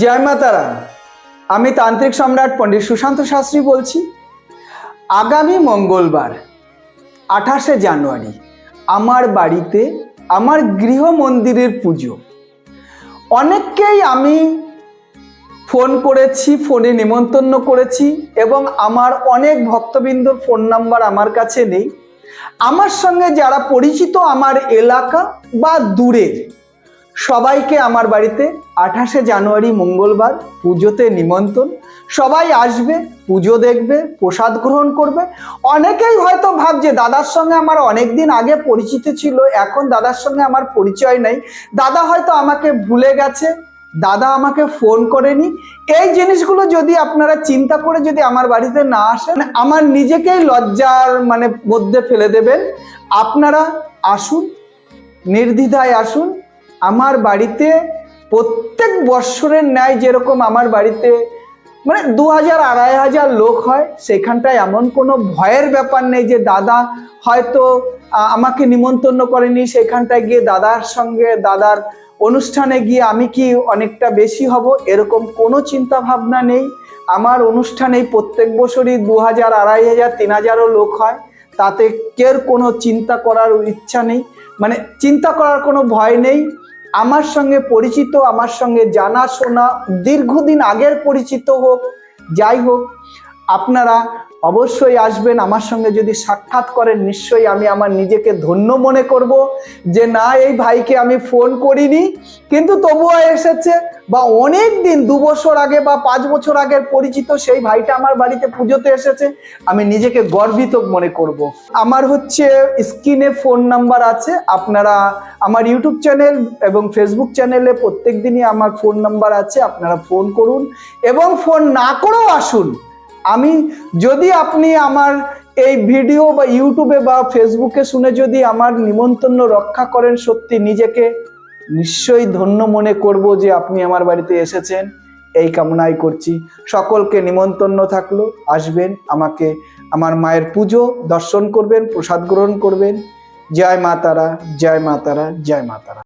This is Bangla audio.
জয় মা তারা, আমি তান্ত্রিক সম্রাট পণ্ডিত সুশান্ত শাস্ত্রী বলছি। আগামী মঙ্গলবার, আঠাশে জানুয়ারি, আমার বাড়িতে আমার গৃহ মন্দিরের পুজো। অনেককেই আমি ফোন করেছি, ফোনে নিমন্ত্রণ করেছি এবং আমার অনেক ভক্তবৃন্দর ফোন নাম্বার আমার কাছে নেই। আমার সঙ্গে যারা পরিচিত আমার এলাকা বা দূরের সবাইকে আমার বাড়িতে আঠাশে জানুয়ারি মঙ্গলবার পুজোতে নিমন্ত্রণ। সবাই আসবে, পুজো দেখবে, প্রসাদ গ্রহণ করবে। অনেকেই হয়তো ভাবছে, দাদার সঙ্গে আমার অনেক দিন আগে পরিচিত ছিল, এখন দাদার সঙ্গে আমার পরিচয় নেই। দাদা হয়তো আমাকে ভুলে গেছে, দাদা আমাকে ফোন করেনি। এই জিনিসগুলো যদি আপনারা চিন্তা করে যদি আমার বাড়িতে না আসেন, আমার নিজেকেই লজ্জার মানে মধ্যে ফেলে দেবেন। আপনারা আসুন, নির্দ্বিধায় আসুন আমার বাড়িতে প্রত্যেক বৎসরের ন্যায় যেরকম আমার বাড়িতে মানে দু হাজার, আড়াই হাজার লোক হয়, সেখানটায় এমন কোনো ভয়ের ব্যাপার নেই যে দাদা হয়তো আমাকে নিমন্ত্রণ করেনি, সেখানটায় গিয়ে দাদার সঙ্গে, দাদার অনুষ্ঠানে গিয়ে আমি কি অনেকটা বেশি হব, এরকম কোনো চিন্তা ভাবনা নেই। আমার অনুষ্ঠানেই প্রত্যেক বছরই দু হাজার, আড়াই হাজার, তিন হাজারও লোক হয়। তাতে কের কোনো চিন্তা করার ইচ্ছা নেই? মানে চিন্তা করার কোনো ভয় নেই? আমার সঙ্গে পরিচিত, আমার সঙ্গে জানাশোনা, দীর্ঘদিন আগের পরিচিত হোক, যাই হোক আপনারা অবশ্যই আসবেন, আমার সঙ্গে যদি সাক্ষাৎ করেন, নিশ্চয়ই আমি আমার নিজেকে ধন্য মনে করব যে না, এই ভাইকে আমি ফোন করিনি। কিন্তু তবুও এসেছে বা অনেক দিন, দু বছর আগে বা পাঁচ বছর আগের পরিচিত সেই ভাইটা আমার বাড়িতে পুজোতে এসেছে, আমি নিজেকে গর্বিত মনে করব। আমার হচ্ছে স্ক্রিনে ফোন নাম্বার আছে, আপনারা আমার ইউটিউব চ্যানেল এবং ফেসবুক চ্যানেলে প্রত্যেক দিনই আমার ফোন নাম্বার আছে, আপনারা ফোন করুন এবং ফোন না করেও আসুন। আমি যদি আপনি আমার এই ভিডিও বা ইউটিউবে বা ফেসবুকে শুনে যদি আমার নিমন্ত্রণ রক্ষা করেন সত্যি নিজেকে, নিশ্চয়ই ধন্য মনে করব যে আপনি আমার বাড়িতে এসেছেন। এই কামনাই করছি। সকলকে নিমন্ত্রণ থাকল, আসবেন, আমাকে, আমার মায়ের পুজো, দর্শন করবেন, প্রসাদ গ্রহণ করবেন। জয় মা তারা, জয় মা তারা, জয় মা তারা।